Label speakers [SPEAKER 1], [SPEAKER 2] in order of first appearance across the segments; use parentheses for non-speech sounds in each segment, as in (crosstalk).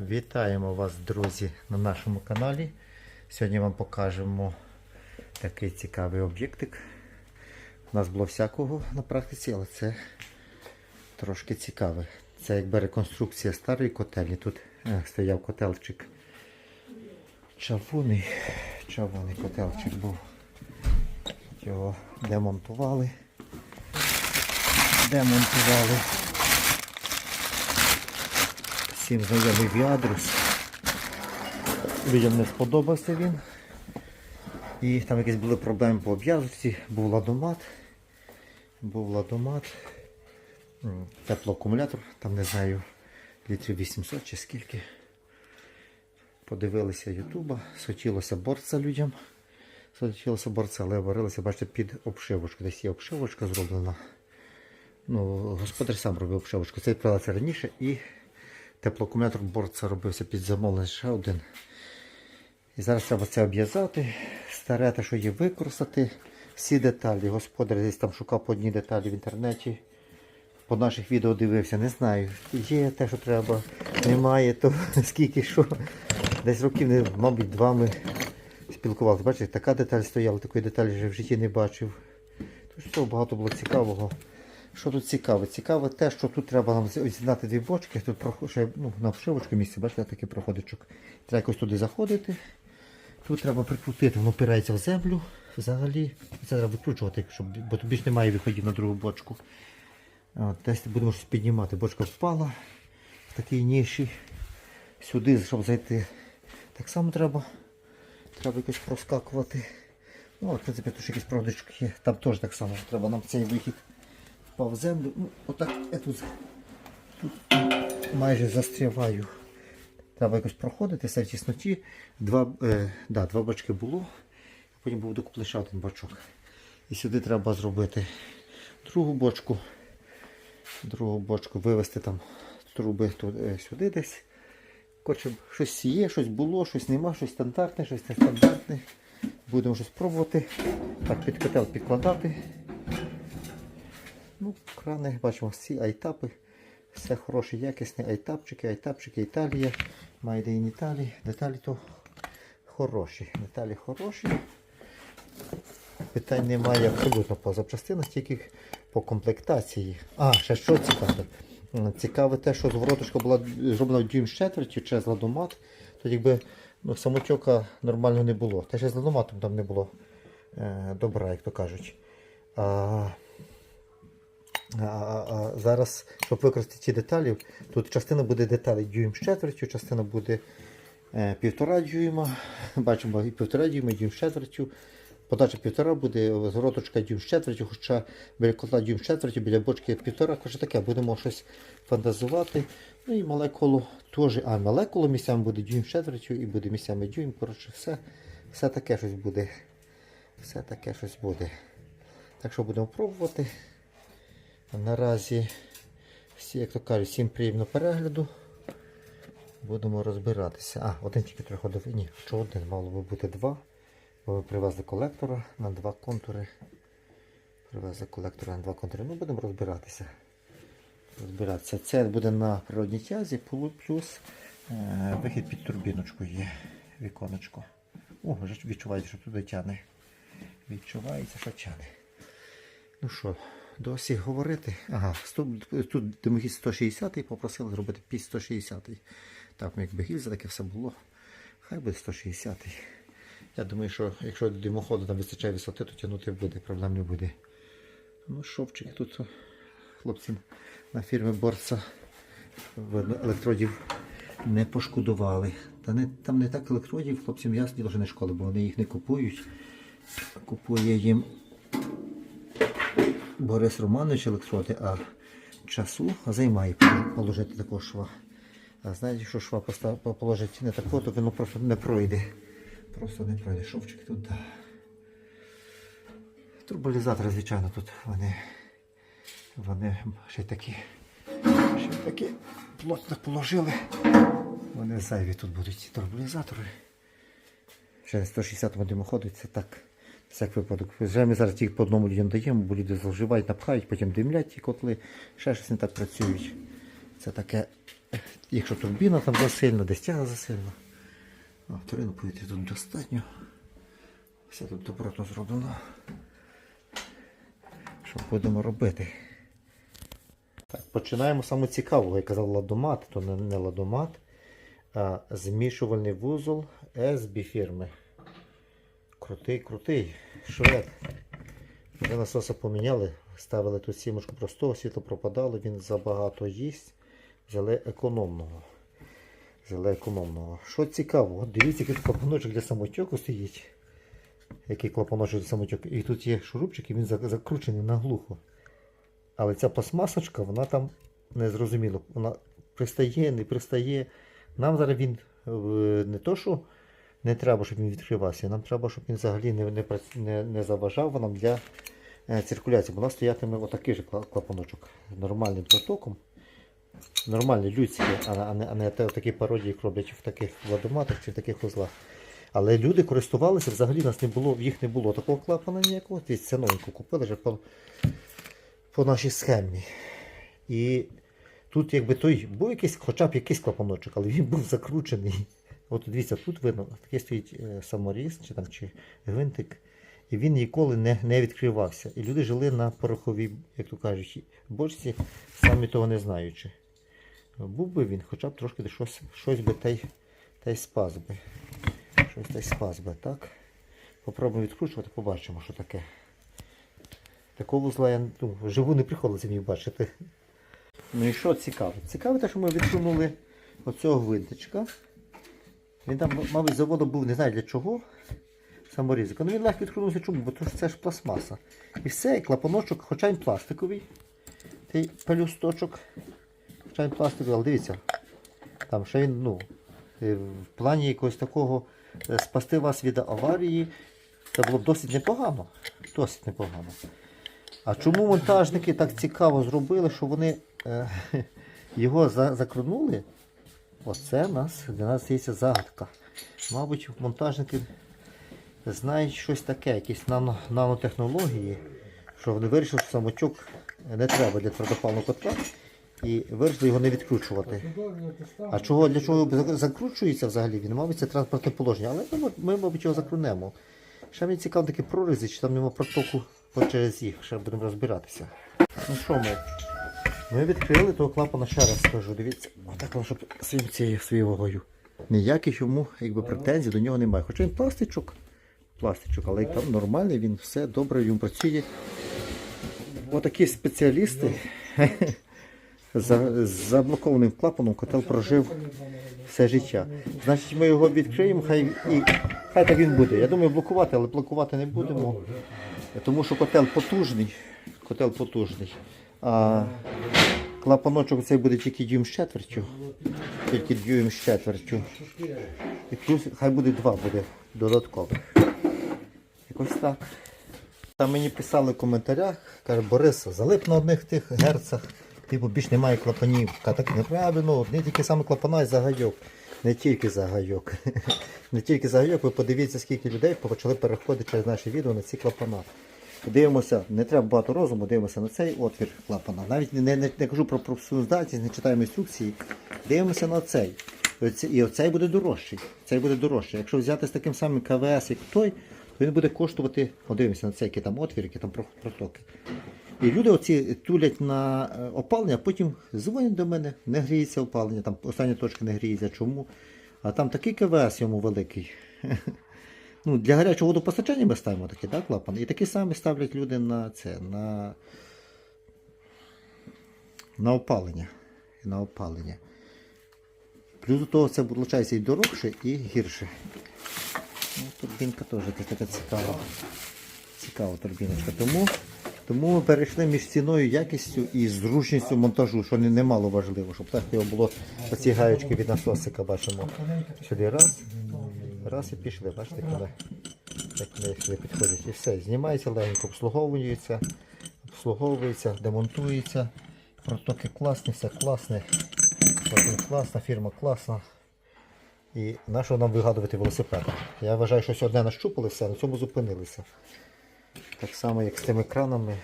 [SPEAKER 1] Вітаємо вас, друзі, на нашому каналі. Сьогодні вам покажемо такий цікавий об'єктик. У нас було всякого на практиці, але це трошки цікаве. Це якби реконструкція старої котельні. Тут е, стояв котелчик чавуний. Чавуний котелчик був. Його демонтували. Демонтували. Всім знайомий Віадрус. Людям не сподобався він. І там якісь були проблеми по обв'язці, був ладомат. Був ладомат. Теплоакумулятор, там не знаю, літрів 800 чи скільки. Подивилися Ютуба, хотілося борця людям. Хотілося борця, але варилося, бачите, під обшивочку. Десь є обшивочка зроблена. Ну, господар сам робив обшивочку. Цей прилад раніше і теплоакумулятор борця робився під замовлення ще один. І зараз треба це обв'язати, старе те, що є використати. Всі деталі. Господар десь там шукав по одній деталі в інтернеті. По наших відео дивився, не знаю. Є те, що треба, немає, то (laughs) скільки що. Десь років, мабуть, два ми спілкувалися. Бачите, така деталь стояла, такої деталі вже в житті не бачив. Тут всього багато було цікавого. Що тут цікаве? Цікаве те, що тут треба нам з'єднати дві бочки. Тут ще, ну, на обшивочку місце, бачите, такий проходичок. Треба якось туди заходити. Тут треба прикрутити, воно опирається в землю. Взагалі, це треба викручувати, щоб, бо тут більше немає виходів на другу бочку. От, десь будемо щось піднімати. Бочка впала в такій ніші. Сюди, щоб зайти, так само треба. Треба якось проскакувати. Ну, в принципі, тут ще якісь проводочки є. Там теж так само треба нам цей вихід впав в землю. Ну, отак я тут, тут майже застряваю. Треба якось проходити все тісноті. Два, е, да, два бачки було. Потім був докуп лише один бачок. І сюди треба зробити другу бочку. Другу бочку вивести там труби тут, е, сюди десь. Коротше, щось є, щось було, щось нема, щось стандартне, щось нестандартне. Будемо щось пробувати. Так, під котел підкладати. Ну, крани, бачимо, всі айтапи. Все хороше, якісне, айтапчики, айтапчики, Італія. Made in Italy. Деталі то хороші. Деталі хороші. Питань немає абсолютно по запчастинах, тільки по комплектації. А, ще що цікаве. Цікаве те, що звороточка була зроблена в дюйм з четвертю через ладомат. То якби ну, самотьока нормально не було. Те ще з ладоматом там не було е, добра, як то кажуть. А, а, а, зараз, щоб використати ці деталі, тут частина буде деталей дюйм з четвертю, частина буде е, півтора дюйма. Бачимо і півтора дюйма, і дюйм з четвертю. Подача півтора буде, звороточка дюйм з четвертю, хоча біля котла дюйм з четвертю, біля бочки півтора, хоча таке, будемо щось фантазувати. Ну і молекулу теж, а молекулу місцями буде дюйм з четвертю і буде місцями дюйм. Коротше, все, все таке щось буде. Все таке щось буде. Так що будемо пробувати. Наразі всі, як то кажуть, всім приємно перегляду. Будемо розбиратися. А, один тільки приходив. Ні, що один, мало би бути два. Бо ви привезли колектора на два контури. Привезли колектора на два контури. Ну, будемо розбиратися. Розбиратися. Це буде на природній тязі, плюс е, вихід під турбіночку є. Віконечко. О, вже відчувається, що туди тяне. Відчувається, що тяне. Ну що, досі говорити. Ага, тут димохід 160 попросили зробити під 160 Так, ну, якби гільза таке все було. Хай буде 160 Я думаю, що якщо димоходу там вистачає висоти, то тягнути буде, проблем не буде. Ну, шовчик тут хлопці на фірмі борца електродів не пошкодували. Та не, там не так електродів, хлопцям ясно що не шкода, бо вони їх не купують. Купує їм Борис Романович електроди, а часу займає положити такого шва. А знаєте, якщо шва положити не такого, то воно просто не пройде. Просто не пройде. Шовчик тут. да. Турболізатори, звичайно, тут вони, вони ще такі, ще такі плотно положили. Вони зайві тут будуть ці турболізатори. Ще на 160 димоходу, це так. Всяк випадок. Вже ми зараз тільки по одному людям даємо, бо люди зловживають, напхають, потім димлять ті котли, ще щось не так працюють. Це таке якщо турбіна там засильна, десь тяга засильна. Вторину повітря тут достатньо. Все тут добротно зроблено. Що будемо робити? Так, починаємо саме цікавого. Я казав ладомат, то не, не ладомат, а змішувальний вузол SB фірми. Крутий, крутий. Швед. Вже насоса поміняли, ставили тут сімочку простого, світло пропадало, він забагато їсть. Взяли економного. Взяли економного. Що цікаво, дивіться, який клапаночок для самотьоку стоїть. Який клапаночок для самотьоку. І тут є шурупчик, і він за- закручений наглухо. Але ця пластмасочка, вона там не зрозуміло. Вона пристає, не пристає. Нам зараз він е, не то, що не треба, щоб він відкривався. Нам треба, щоб він взагалі не, не, не, не заважав нам для е, циркуляції. Бо у нас стоятиме отакий же кла- клапаночок нормальним протоком. Нормальний людський, а, не, а не такі пародії, роблять в таких владоматах чи в таких узлах. Але люди користувалися, взагалі нас не було, в їх не було такого клапана ніякого. Це новеньку купили вже по, по нашій схемі. І тут якби той був якийсь, хоча б якийсь клапаночок, але він був закручений. От дивіться, тут видно, такий стоїть е, саморіз чи, там, чи гвинтик, і він ніколи не, не відкривався. І люди жили на пороховій, як то кажуть, бочці, самі того не знаючи. Був би він, хоча б трошки щось, щось би та й, та й спас би. Щось та й спас би, так? Попробуємо відкручувати, побачимо, що таке. Такого вузла я ну, вживу не приходилося мені бачити. Ну і що цікаво? Цікаво те, що ми відсунули оцього гвинтичка. Він там, мабуть, заводу був, не знаю для чого. Саморізик. Ну він легко відкрутився чому, бо це ж пластмаса. І все, і клапаночок, хоча він пластиковий. Цей пелюсточок. Хоча він пластиковий, але дивіться. Там ще він, ну, е, в плані якогось такого е, спасти вас від аварії. Це було б досить непогано. Досить непогано. А чому монтажники так цікаво зробили, що вони е, (laughs) його за, закрунули? Оце нас, для нас є загадка. Мабуть, монтажники знають щось таке, якісь нано, нанотехнології, що вони вирішили, що самочок не треба для твердопального котла і вирішили його не відкручувати. А чого, для чого зак- закручується взагалі? Він, мабуть, це транспортне положення, але ми, ми мабуть, його закрунемо. Ще мені цікаво такі прорізи, чи там нема протоку от через їх, ще будемо розбиратися. Ну що ми? Ми відкрили того клапана, ще раз скажу, дивіться, отак щоб своїм цією своєю вагою. Ніяких йому якби, претензій до нього немає. Хоча він пластичок, пластичок, але там нормальний, він все добре, він працює. Отакі спеціалісти (laughs) за, заблокованим клапаном котел прожив все життя. Значить, ми його відкриємо, хай і хай так він буде. Я думаю, блокувати, але блокувати не будемо. Тому що котел потужний. Котел потужний. А клапаночок цей буде тільки дюйм з четвертю. Тільки дюйм з четвертю. І плюс хай буде два буде додаткових. Якось так. Там мені писали в коментарях, каже, Борис, залип на одних тих герцах, типу більш немає клапанів. Так неправильно, одні тільки саме клапана і загайок. Не тільки загайок. (laughs) Не тільки загайок, ви подивіться, скільки людей почали переходити через наші відео на ці клапана. Дивимося, не треба багато розуму, дивимося на цей отвір клапана. Навіть не, не, не кажу про професійну здатність, не читаємо інструкції. Дивимося на цей. І оцей буде дорожчий. Цей буде дорожчий. Якщо взяти з таким самим КВС, як той, то він буде коштувати, подивимося на цей, який там отвір, які там протоки. І люди оці тулять на е, опалення, а потім дзвонять до мене, не гріється опалення, там остання точка не гріється. Чому? А там такий КВС йому великий. (laughs) Ну, для гарячого водопостачання ми ставимо такий да, клапан. І такі самі ставлять люди на це, на, на опалення. На опалення. Плюс до того це виходить і дорожче, і гірше. Ну, турбінка теж така цікава. Цікава турбіночка. Тому, тому ми перейшли між ціною, якістю і зручністю монтажу, що не- немало важливо, щоб так його було оці гаючки від насосика бачимо. Сюди раз. Раз і пішли, бачите, коли як вони підходять. І все, знімається легенько, обслуговується, обслуговується, демонтується. Протоки класні, все класне. Класна, фірма класна. І на що нам вигадувати велосипед? Я вважаю, що сьогодні нащупали все, на цьому зупинилися. Так само, як з тими кранами.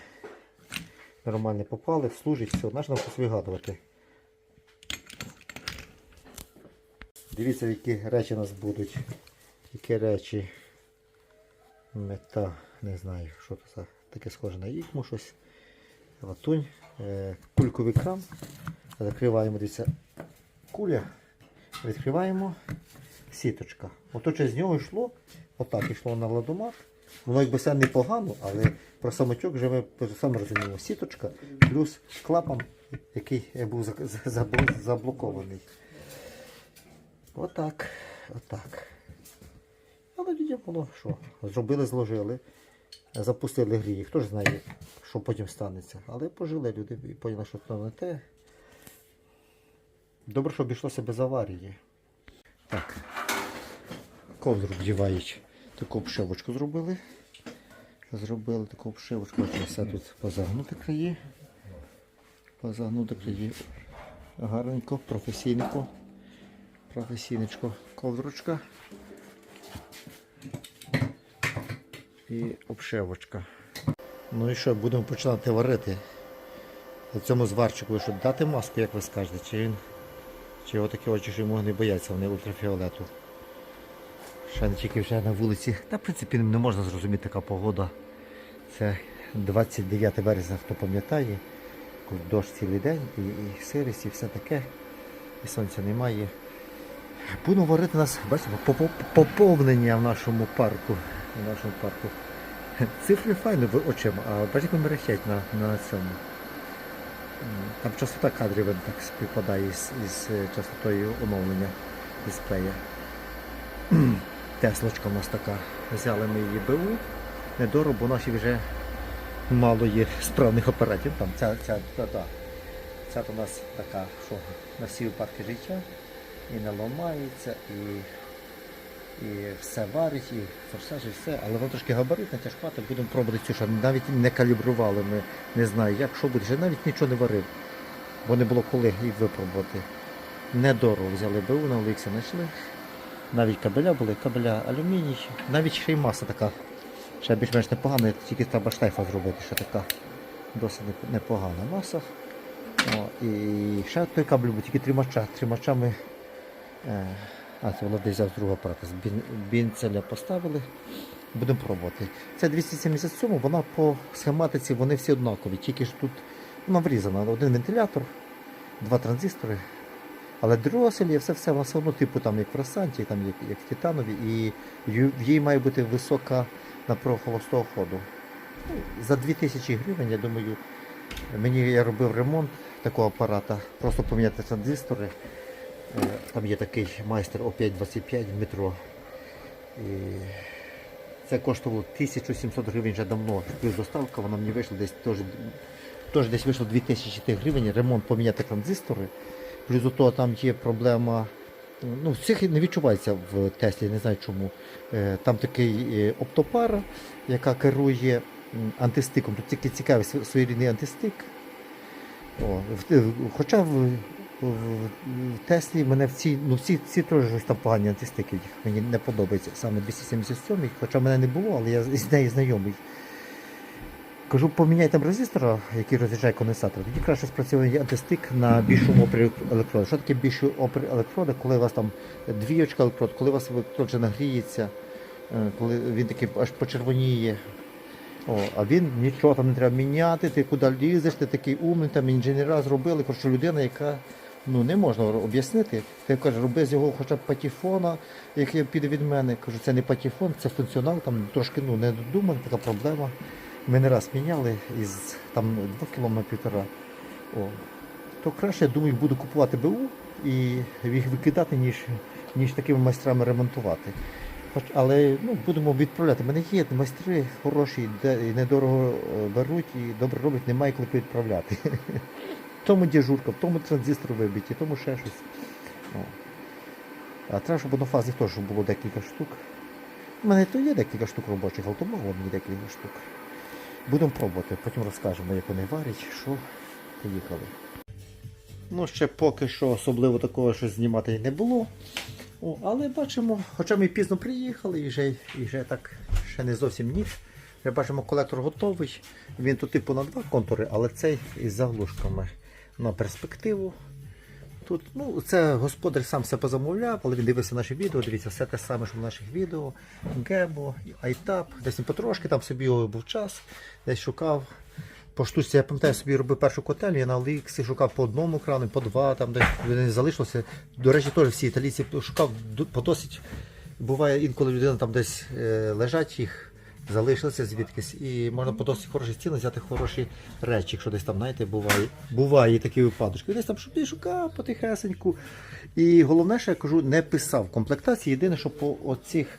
[SPEAKER 1] Нормально попали, служить, все, на що нам щось вигадувати. Дивіться, які речі у нас будуть. Які речі. Мета, не знаю, що це таке схоже на ікму щось. Латунь. Е, кульковий кран. Закриваємо, дивіться, куля. Відкриваємо сіточка. Ото через нього йшло, отак йшло на владомат. Воно якби все непогано, але про самотьок вже ми саме розуміємо. Сіточка плюс клапан, який був за- за- забл- заблокований. Отак. Отак. Було що? Зробили, зложили, запустили грії. Хто ж знає, що потім станеться. Але пожили люди і поняли, що це не те. Добре, що обійшлося без аварії. Так. Ковдру вдівають. Таку обшивочку зробили. Зробили таку обшивочку. Все тут позагнути краї. Позагнути краї. Гарненько, професійненько. Професійничко. Ковдрочка. І обшивочка. Ну і що, будемо починати варити. На цьому зварчику що дати маску, як ви скажете, чи він. Чи його такі очі, що йому не бояться, вони ультрафіолету. Ще не тільки вже на вулиці. Та в принципі не можна зрозуміти така погода. Це 29 березня, хто пам'ятає. Дощ цілий день, і, і сирість, і все таке. І сонця немає. Будемо варити нас, бачите, поповнення в нашому парку. В нашому парку. (laughs) Цифри файно в очима, а вони мерехтять на, на цьому. Там частота кадрів так співпадає із, із е, частотою оновлення дисплея. (clears throat) Теслочка у нас така. Взяли ми її БУ. Недорого, бо наші вже мало є справних апаратів. Там ця, ця, та, та. ця у нас така, що на всі випадки життя. І не ламається, і, і все варить, і форсаж, і все. Але воно трошки габаритне, тяжкувато, будемо пробувати цю, що навіть не калібрували ми, не знаю як, що буде, ще навіть нічого не варив. Бо не було коли їх випробувати. Недорого взяли БУ на Оліксі, знайшли. Навіть кабеля були, кабеля алюміній, навіть ще й маса така. Ще більш-менш непогана, тільки треба шлейфа зробити, ще така досить непогана маса. О, і ще той кабель був, тільки тримача. Тримачами. Е, а, це Володимир взяв з другого апарата. Бінцеля поставили. Будемо пробувати. Це 277, вона по схематиці, вони всі однакові. Тільки ж тут вона врізана. Один вентилятор, два транзистори. Але дросель все все, вона все одно типу там як в Росанті, там як, як в Титанові, і в їй має бути висока напруга холостого ходу. Ну, За 2000 гривень, я думаю, мені я робив ремонт такого апарата, просто поміняти транзистори. Е, Там є такий майстер О525 в метро. І це коштувало 1700 гривень вже давно. Плюс доставка, вона мені вийшла десь теж, теж десь вийшло 2000 гривень, ремонт поміняти транзистори. Плюс до того там є проблема. Ну, цих не відчувається в Теслі, не знаю чому. Е, Там такий е, оптопара, яка керує антистиком. Тут тільки цікавий своєрідний антистик. О, хоча в, Теслі мене в ці, ну всі ці теж там погані антистики. Мені не подобається саме 277, хоча мене не було, але я з нею знайомий. Кажу, поміняй там резистора, який розряджає конденсатор, тоді краще спрацює антистик на більшому опорі електрода. Що таке більший опір електрода, коли у вас там двієчка електрод, коли у вас електрод вже нагріється, е, коли він такий аж почервоніє. О, а він нічого там не треба міняти, ти куди лізеш, ти такий умний, там інженера зробили, коротше, людина, яка ну, не можна об'яснити. Ти каже, роби з його хоча б патефона, який піде від мене. Кажу, це не патефон, це функціонал, там трошки ну, не додуманий, така проблема. Ми не раз міняли із там 2 км півтора. О. То краще, я думаю, буду купувати БУ і їх викидати, ніж, ніж такими майстрами ремонтувати. Але ну, будемо відправляти. У мене є майстри хороші, де і недорого е, беруть і добре роблять, немає коли відправляти. (laughs) Тому дежурка, в тому транзистор вибиті, тому ще щось. О. А треба, щоб однофазних теж було декілька штук. У мене то є декілька штук робочих, але то мало мені декілька штук. Будемо пробувати, потім розкажемо, як вони варять, що поїхали. Ну, ще поки що особливо такого щось знімати не було. О, але бачимо, хоча ми пізно приїхали і вже, і вже так ще не зовсім ніч. Вже бачимо, колектор готовий. Він тут типу на два контури, але цей із заглушками на перспективу. Тут, ну, це господар сам все позамовляв, але він дивився наші відео, дивіться, все те саме, що в наших відео. Гебо, Айтап, десь він потрошки, там собі був час, десь шукав. По штучці, я пам'ятаю, собі робив першу котель, я на Оліксі шукав по одному крану, по два, там десь не залишилося. До речі, теж всі італійці шукав по досить. Буває інколи людина там десь е, лежать їх, залишилися звідкись, і можна по досить хорошій ціни взяти хороші речі, якщо десь там, знаєте, буває, буває такі випадочки. Десь там собі шукав потихесеньку. І головне, що я кажу, не писав комплектації. Єдине, що по оцих,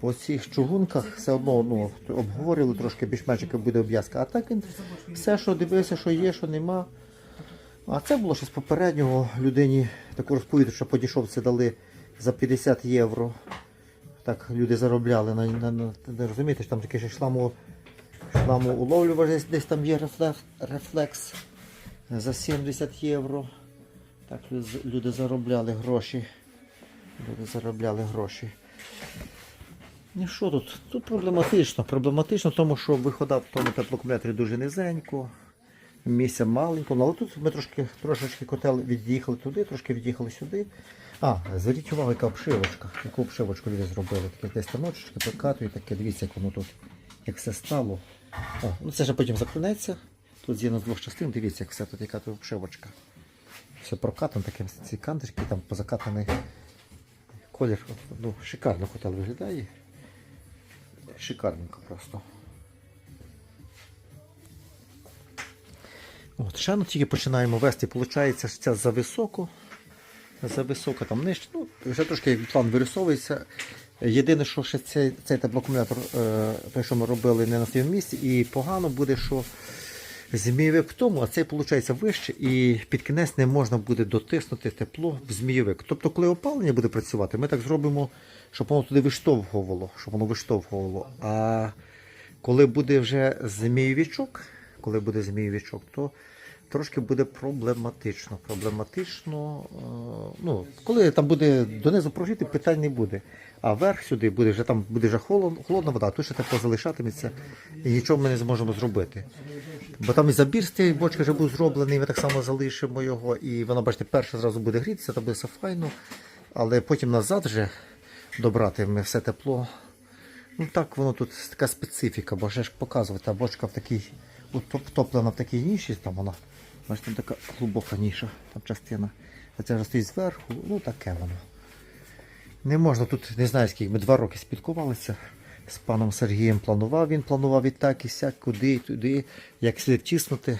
[SPEAKER 1] по цих чугунках все одно ну, обговорили трошки більш-менш яка буде обв'язка. А так він все, що дивився, що є, що нема. А це було щось попереднього людині таку розповідь, що подійшов, це дали за 50 євро. Так люди заробляли на, на, на, на розумієте, що там таке шламу, шламу уловлювач, десь, там є рефлекс, рефлекс за 70 євро. Так люди, заробляли гроші. Люди заробляли гроші. Ну що тут? Тут проблематично. Проблематично, тому що вихода в тому теплоакумуляторі дуже низенько, місця маленько. Ну, але тут ми трошки, трошечки котел від'їхали туди, трошки від'їхали сюди. А, зверніть увагу, яка обшивочка. Яку обшивочку люди зробили. Таке десь станочечки, прокатують, таке, дивіться, як воно тут, як все стало. О, ну це ж потім заклинеться. Тут з'єднано з двох частин, дивіться, як все тут, яка тут обшивочка. Все прокатано, таке ці канточки, там позакатаний колір. Ну, шикарно котел виглядає. Шикарненько просто. От, ще ну, тільки починаємо вести, виходить, що це за високо. За високо там нижче. Ну, вже трошки план вирисовується. Єдине, що ще цей, цей теплоакумулятор, е, той, що ми робили, не на своєму місці, і погано буде, що змійовик в тому, а цей виходить вище, і під кінець не можна буде дотиснути тепло в змійовик. Тобто, коли опалення буде працювати, ми так зробимо, щоб воно туди виштовхувало, щоб воно виштовхувало. А коли буде вже змійовичок, коли буде змійовичок, то трошки буде проблематично. Проблематично, е, ну, коли там буде донизу прожити, питань не буде. А вверх сюди буде вже там буде вже холод- холодна вода, тут ще тепло залишатиметься і нічого ми не зможемо зробити. Бо там і забір з цієї бочки вже був зроблений, ми так само залишимо його. І вона, бачите, перше зразу буде грітися, там буде все файно. Але потім назад вже добрати ми все тепло. Ну так воно тут така специфіка, бо вже ж показувати, та бочка в такій, втоплена в такій ніші, там вона, бачите, там така глибока ніша, там частина. А це вже стоїть зверху, ну таке воно. Не можна тут, не знаю скільки, ми два роки спілкувалися з паном Сергієм. Планував, він планував і так, і сяк, куди, і туди, як слід тіснути.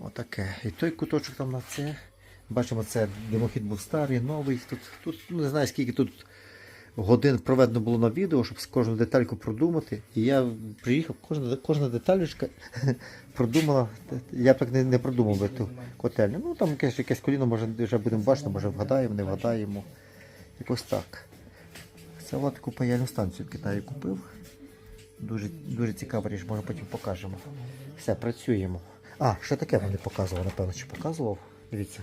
[SPEAKER 1] Отаке. І той куточок там на це. Бачимо, це димохід був старий, новий. Тут, тут ну, не знаю, скільки тут годин проведено було на відео, щоб кожну детальку продумати. І я приїхав, кожна, кожна деталечка (laughs) продумала. Я б так не, не продумав би ту котельню. Ну там якесь, якесь коліно, може, вже будемо бачити, може вгадаємо, не вгадаємо. Якось так. Це от таку паяльну станцію в Китаї купив. Дуже, дуже цікава річ, може потім покажемо. Все, працюємо. А, ще таке не показував, напевно, чи показував. Дивіться.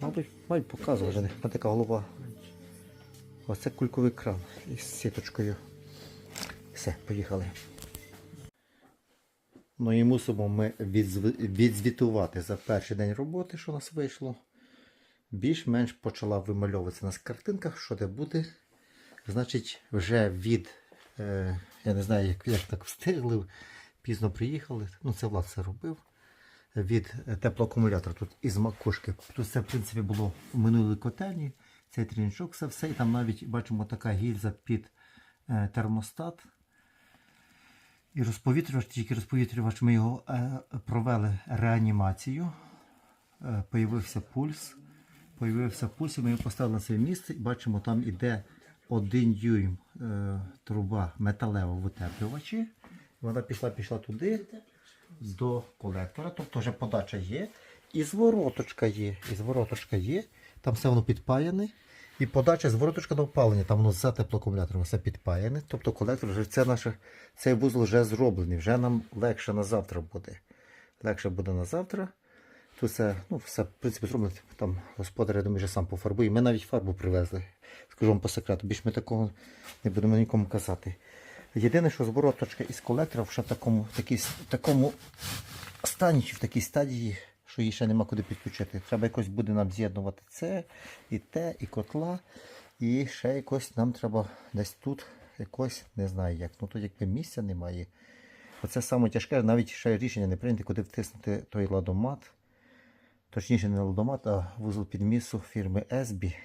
[SPEAKER 1] Мабуть, мабуть показував вже не така голова. Оце кульковий кран із сіточкою. Все, поїхали. Ну і мусимо ми відзвітувати за перший день роботи, що у нас вийшло. Більш-менш почала вимальовуватися у нас картинка, що де буде. Значить, вже від, е, я не знаю, як, як так встигли, пізно приїхали. Ну, це Влад це робив. Від теплоакумулятора тут із макушки. Тут це, в принципі, було в минулій котельні. Цей трінчок, це все. І там навіть бачимо така гільза під е, термостат. І розповітрювач, тільки розповітрювач, ми його е, провели реанімацію. Е, появився пульс. Появився пульс, і ми його поставили на своє місце. І бачимо, там іде один дюйм труба металева в утеплювачі. Вона пішла, пішла туди до колектора, тобто вже подача є. І звороточка є. І звороточка є. Там все воно підпаяне. І подача звороточка до опалення, там воно за теплоакумулятором все підпаяне. Тобто колектор вже це наше, цей вузол вже зроблений, вже нам легше на завтра буде. Легше буде на завтра. Тут все, ну, все, в принципі, зроблено. Там господар, я думаю, вже сам пофарбує. Ми навіть фарбу привезли. Скажу вам по секрету, більш ми такого не будемо нікому казати. Єдине, що звороточка із колектора вже в такому, такій, такому стані, чи в такій стадії, що її ще нема куди підключити. Треба якось буде нам з'єднувати це, і те, і котла. І ще якось нам треба десь тут якось, не знаю як. Ну тут якби місця немає. Оце саме тяжке, навіть ще рішення не прийняти, куди втиснути той ладомат. Точніше, не ладомат, а вузол підмісу фірми Esby.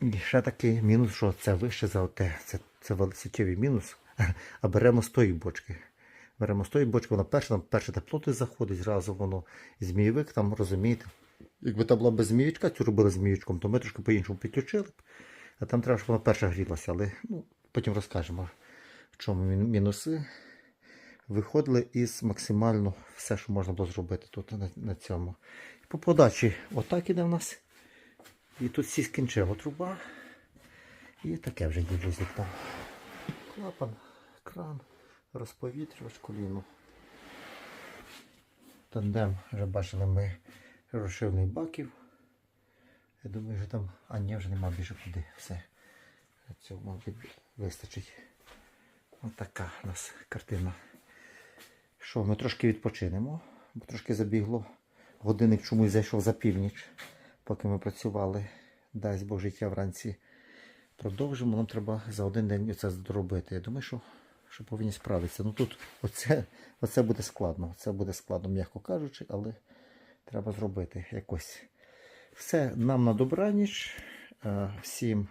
[SPEAKER 1] І ще такий мінус, що це вище за оте. Це, це вел- мінус. А беремо з тої бочки. Беремо з тої бочки, вона перша, там перше теплоти заходить, зразу воно змійовик, там розумієте. Якби там була без зміючка, цю робили зміючком, то ми трошки по-іншому підключили б. А там треба, щоб вона перша грілася. Але ну, потім розкажемо, в чому мінуси. Виходили із максимально все, що можна було зробити тут на, на цьому. По подачі отак іде в нас. І тут всі скінчила труба. І таке вже з вікном. Клапан, кран, розповітрювач коліну. Тандем вже бачили ми розшивний баків. Я думаю, що там. А вже нема більше куди. Все. Цього, мабуть, вистачить. Ось така у нас картина. Що, ми трошки відпочинемо, бо трошки забігло. Годинник чомусь зайшов за північ, поки ми працювали. Дасть Бог життя вранці. Продовжимо. Нам треба за один день це зробити. Я думаю, що, що повинні справитися. Ну тут оце, оце буде складно. Це буде складно, м'яко кажучи, але треба зробити якось. Все, нам на добраніч. Е, Всім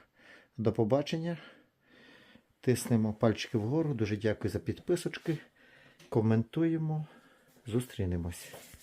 [SPEAKER 1] до побачення. Тиснемо пальчики вгору. Дуже дякую за підписочки. Коментуємо. Зустрінемось.